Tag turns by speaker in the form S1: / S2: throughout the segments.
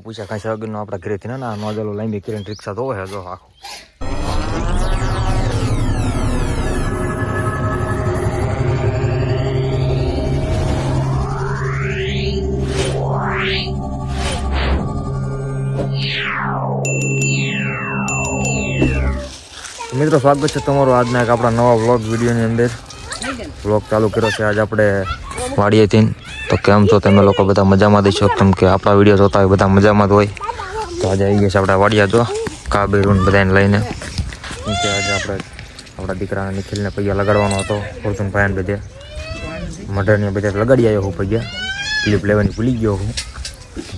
S1: પૂછ્યા કાંઈ સગનો આપણા ઘરેથી ના ના નોજલો લાંબી કરીને રિક્ષા તો હે જો આખો મિત્રો સ્વાગત છે તમારું આજના એક આપણા નવા વ્લોગ વિડીયોની અંદર વ્લોગ ચાલુ કર્યો છે આજ આપણે વાડીએથી તો કેમ છો? તમે લોકો બધા મજામાં દઈશો કેમ કે આપણા વીડિયો જોતા હોય બધા મજામાં જ હોય. તો આજે આવી ગયા છે આપણા વાડિયા જો, કાબેરૂન બધાને લઈને. કે આજે આપણે આપણા દીકરાના નિખિલને પૈયા લગાડવાનો હતો ફોર્ચુનભાઈને બધે. મઢરની બધે લગાડી આવ્યો હું પૈયા. ક્લિપ લેવાની ભૂલી ગયો હું.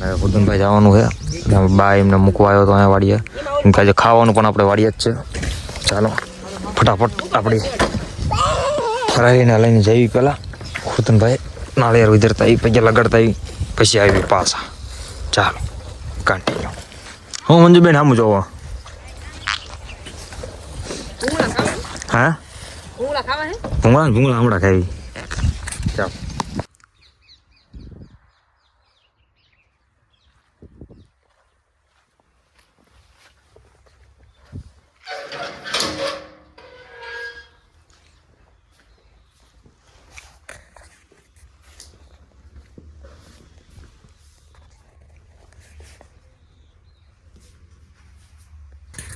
S1: અને ફોર્ચુનભાઈ જવાનું છે. બા એમને મૂકવા આવ્યો હતો અહીંયા વાડીએ કેમ કે આજે ખાવાનું પણ આપણે વાડીએ જ છે. ચાલો, ફટાફટ આપણી ફરારીને લઈને જઈએ પહેલાં ખુતનભાઈ નાળિયેર ઉધરતા એ પૈયા લગાડતા ઈ પછી આવી પાછા. ચાલો કન્ટિન્યુ હું મંજુબેન સામું જોવો. હા?
S2: ભૂંગળા
S1: ભૂંગળા હમણાં ખાવી ચાલો.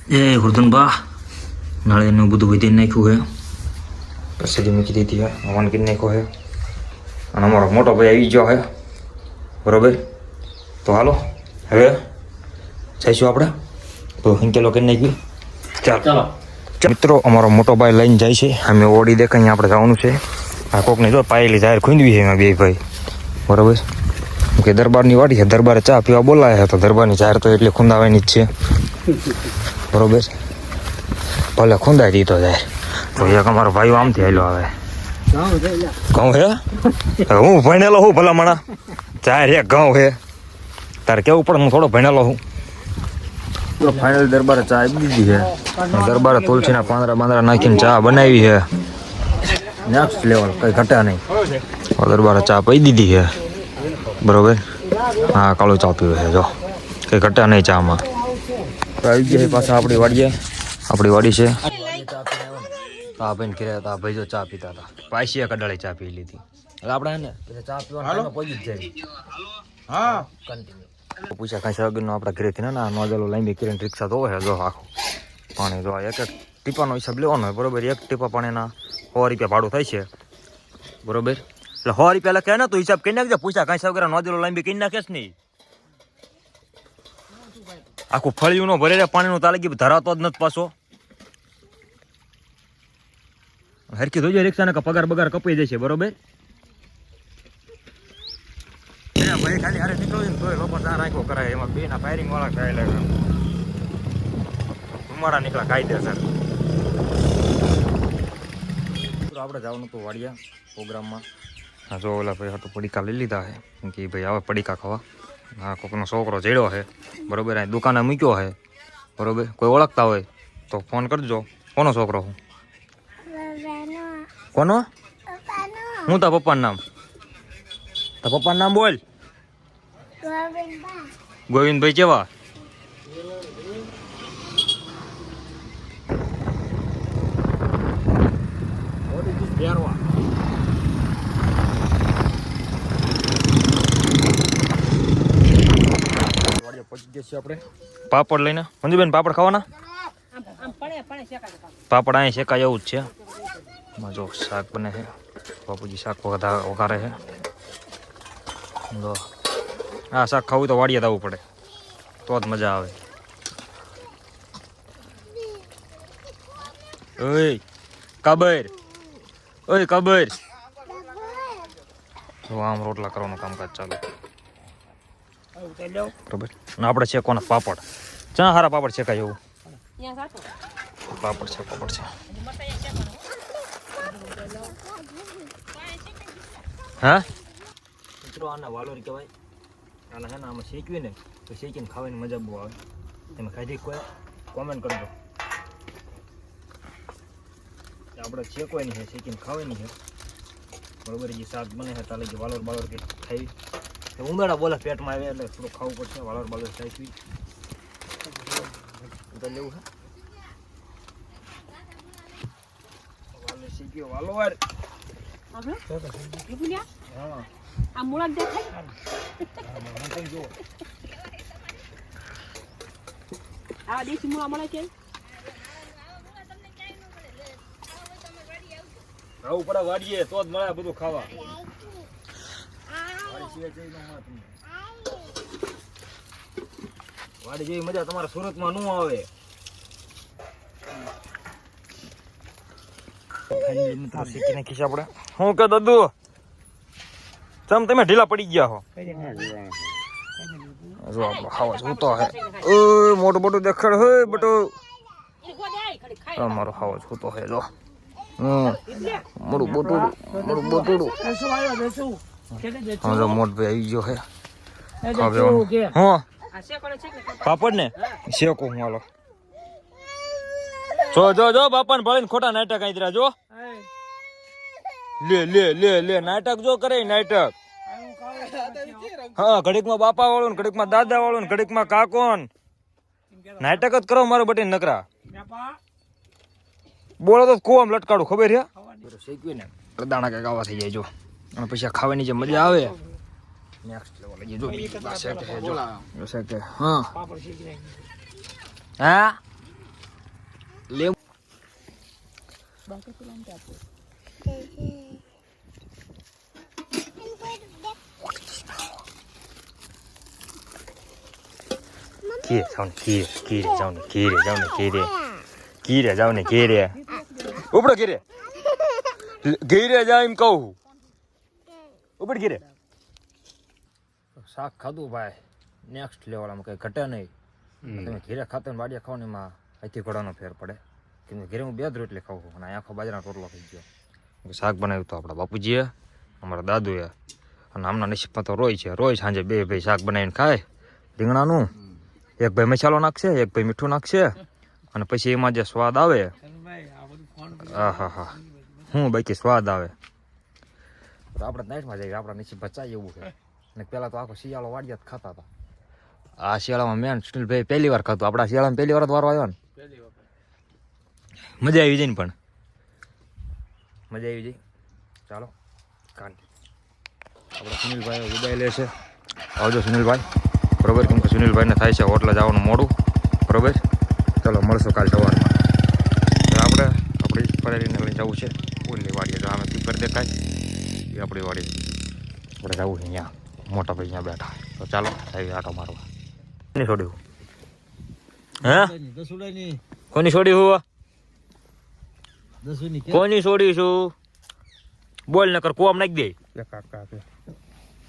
S1: એ હુરધનબા નાળે એનું બધું વધી નાખ્યું છે પછી મૂકી દીધી હે હવાન કરી નાખ્યો છે અને અમારો મોટો ભાઈ આવી ગયો છે બરોબર તો હાલો હવે જઈશું આપણે તો હિંકેલો કરી નાખી ચાલો મિત્રો અમારો મોટો ભાઈ લઈને જાય છે અમે ઓડી દેખાય અહીંયા આપણે જવાનું છે આ કોકને જો પાયેલી જાહેર ખૂંદવી છે એમાં બે ભાઈ બરોબર કે દરબારની વાડી છે દરબારે ચા પીવા બોલાયા તો દરબારની જાહેર તો એટલે ખૂંદાવાની જ છે બરોબર ભલે ખૂંદાઈ દીધો જાય. તો એક અમારો ભાઈ આમથી આવેલો આવે. ઘઉં હે? હું ભણેલો હું ભલા મણા ચાર એક ઘઉં હે. તારે કેવું પડે? હું થોડો ભણેલો હું. તો ફાઇનલ દરબારે ચા આપી દીધી છે દરબારે તુલસીના પાંદડા પાંદડા નાખીને ચા બનાવી છે નેક્સ્ટ લેવલ કઈ ઘટા નહીં. દરબારે ચા પી દીધી છે બરોબર? હા કાળો ચા પીવે છે જો. કઈ ઘટા નહીં ચામાં. તો આવી ગયા છે. પાછા આપણી વાડીએ. આપણી વાડી છે. આ ભાઈ કર્યા હતા. આ ભાઈ જો ચા પીતા હતા. પાછી એક અડાળી ચા પી લીધી. એટલે આપણે હે ને પછી ચા પીવાનું પહોંચી જ જાય.
S3: હા.
S1: કન્ટિન્યુ પૂછ્યા કાંઈ સગનો આપણા ઘરેથી? ના ના નોજલો લાંબી કરીને રિક્ષા તો હે જો આખું પાણી જો એક એક ટીપાનો હિસાબ લેવાનો હોય બરોબર? એક ટીપા પાણીના સો રૂપિયા ભાડું થાય છે. બરોબર? એટલે સો રૂપિયા લખે ને તો હિસાબ કરી નાખજે. પૂછ્યા કાંઈ સગરા નોજલો લાંબી કરી નાખેશ નહીં. આખું ફળિયું નો ભરે પાણીનો તાલગી ધરાતો જ નથી પાછો. હરકી જોજો રિક્ષાને કે પગાર બગાર કપાઈ જશે બરોબર? ભાઈ ખાલી હારે નીકળો ને તોય લોકો રાખો કરાય. એમાં બે ફાયરિંગ વાળા ખાઈ લે ધુમાડા નીકળ્યા કાયદેસર આપણે જવાનું હતું વાડિયા પ્રોગ્રામમાં. હા જો ઓલા ભાઈ હાટું પડીકા લઈ લીધા હે કે ભાઈ આવે પડીકા ખાવા. હા કોકનો છોકરો જડ્યો છે. બરોબર અહીં દુકાને મૂક્યો છે. બરોબર કોઈ ઓળખતા હોય તો ફોન કરજો. કોનો છોકરો હું? કોનો? હું તા પપ્પાનું નામ? તા પપ્પાનું નામ બોલ. ગોવિંદભાઈ. કેવા? આપણે? પાપડ લઈને. મંજુબેન, પાપડ ખાવાના?
S2: આમ આમ પડે પડે શેકાય ખાવા
S1: પાપડ અહીં શેકાય એવું જ છે. એમાં જો શાક બને છે. બાપુજી શાક વઘા વઘારે છે. જો. આ શાક ખાવું તો વાડીએ આવવું પડે. તો જ મજા આવે. ઓય, કબર. ઓય, કબર. તો આમ રોટલા કરવાનું કામકાજ ચાલુ. બરોબર. અને આપણે છે કોના પાપડ? ચા હારા પાપડ શેકાય એવું? પાપડ છે પાપડ છે. હા? મિત્રો આના વાલોર કહેવાય. આના હે ને આમાં શેકવી ને તો શેકીને ખાવાની મજા બહુ આવે. એમાં ખાધી કોઈ? કોમેન્ટ કરજો. આપણે શેકવાની છે શેકીને ખાવાની છે. બરોબર જે શાક બને છે તાલે જે વાલોર બાલોર કંઈક ખાઈ. ઉમેરા બોલે પેટમાં આવે એટલે થોડું ખાવું પડશે વાલર બાલર સાચવી. ઉધર લેવું છે? શીખ્યો વાલો વાર
S2: આપણે? એ ભૂલ્યા?
S1: હા.
S2: આ મૂળા દેખાય? આ દેશી મૂળા મળે કે
S1: ખાવું પડે વાડીએ તો જ મળે બધું ખાવા. વાડી જેવી મજા તમારા સુરતમાં ન આવે. હું કે દાદુ ચમ તમે ઢીલા પડી ગયા હો? જો આપણો ખાવા હે ઓય મોટું મોટું દેખાડ હે બટો. અમારો ખાવા જોતો હે જો હમ. મોટું બોટુડું મોટું જો મોટ ભાઈ આવી ગયો હે. હવે હા પાપડ ને? શેકો હું હાલો. જો જો જો બાપા ને ભળીને ખોટા નાટક આઈ જો. લે લે લે લે નાટક જો કરે નાટક. હા ઘડીકમાં બાપા વાળો ને ઘડીકમાં દાદા વાળો ને ઘડીકમાં કાકોન. નાટક જ કરો મારો બટી નકરા. બોલો તો કુવામ લટકાડું ખબર છે? શેકવી ને દાણા કંઈક આવા થઈ જાય જો. અને પછી ખાવાની જે મજા આવે નેક્સ્ટ લેવલ લઈ જો જો. જો શેક હા હા? લે કીરે જાવ ને કીરે કીરે જાવ ને કીરે જાવ ને કીરે. કીરે જાવ ને કીરે. ઉપડો કીરે. ઘીરે જા એમ કહું. ઉપડ ગીરે શાક ખાધું ભાઈ. નેક્સ્ટ લેવલ કંઈ કઈ ઘટે નહીં. તમે ઘીરે ખાતો ને બાડિયા ખાવ ને એમાં અહીંથી ઘોડાનો ફેર પડે. કેમ કે ઘીરે હું બે જ રોટલી ખાઉં છું અને આખો બાજરાનો રોટલો ખાઈ ગયો. શાક બનાવ્યું તો આપણા બાપુજીએ અમારા દાદુએ. અને આમના નસીબમાં તો રોય છે રોય સાંજે બે ભાઈ શાક બનાવીને ખાય. રીંગણાનું એક ભાઈ મસાલો નાખશે એક ભાઈ મીઠું નાખશે અને પછી એમાં જે સ્વાદ આવે. હા હા હા હું બાકી સ્વાદ આવે. તો આપણે નાઇટમાં જઈએ આપણા નીચે બચાય એવું છે. અને પહેલાં તો આખો શિયાળો વાડિયા જ ખાતા હતા. આ શિયાળામાં મેન સુનિલભાઈ પહેલી વાર ખાતું આપણા શિયાળામાં પહેલી વાર વારો આવ્યો ને. મજા આવી જાય ને પણ. મજા આવી જાય. ચાલો કાંતિ આપણા સુનિલભાઈ વિદાય લે છે. આવજો સુનિલભાઈ. બરોબર કેમ કે સુનિલભાઈને થાય છે હોટલે જવાનું મોડું. બરોબર? ચાલો મળશું કાલ સવારમાં આપણે આપણી ફરેલીને લઈને જવું છે. ફૂલની વાડીએ. તો આમે પીપર દેખાય. એ આપણી વાડી આપણે જવું છે અહીંયા મોટા ભાઈ અહીંયા બેઠા તો ચાલો આવી આટો મારવા કોની છોડ્યું હે
S3: દસુડાની
S1: કોની છોડી હું
S3: દસુની કે
S1: કોની છોડી છું બોલ નકર કુવામ નાખી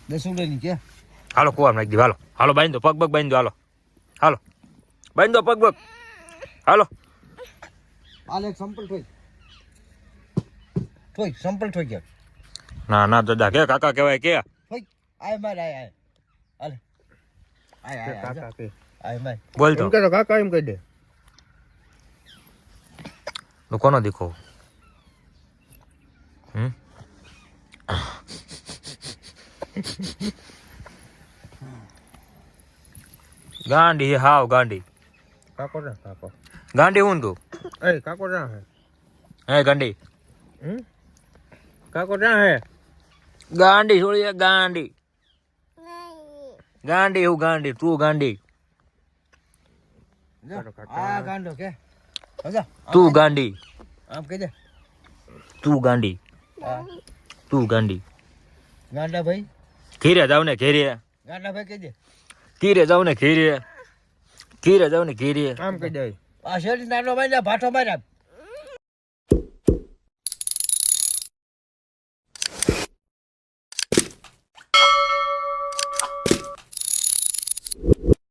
S1: દે
S3: દસુડાની કે
S1: હાલો કુવામ નાખી દે હાલો હાલો બાંધી દો પગ પગ બાંધી દો હાલો હાલો બાંધી દો પગ પગ હાલો
S3: આલે એક સંપલ ઠોઈ ઠોઈ સંપલ ઠોઈ ગયા
S1: ના ના દાદા કે કાકા કહેવાય કે?
S3: આય માર આય આય. આલે આય આય આય જા. આય માર.
S1: બોલ તો.
S3: તો કાકા એમ કહી દે.
S1: તું કોનો દીકો હમ? ગાંડી હે હાવ ગાંડી.
S3: કાકો
S1: ગાંડી હું તું?
S3: એ કાકો જા હે.
S1: હે ગાંડી.
S3: હમ? કાકો જા હે.
S1: ગાંડી છોડી ગાંડી. ગાંડી. એવું ગાંડી તું ગાંડી.
S3: ગાંડો કે.
S1: તું ગાંડી.
S3: આમ કહી દે
S1: તું ગાંડી. તું ગાંડી.
S3: ગાંડા ભાઈ.
S1: ખીરે જાવ ને ઘેરે.
S3: ગાંડા ભાઈ કહી દે.
S1: ઘીરે જાવ ને ઘેરે. ઘીરે જાવ ને ઘેરે.
S3: આમ કહી દે. આ શેરી નાનો ભાઈ ભાઠો માર્યા.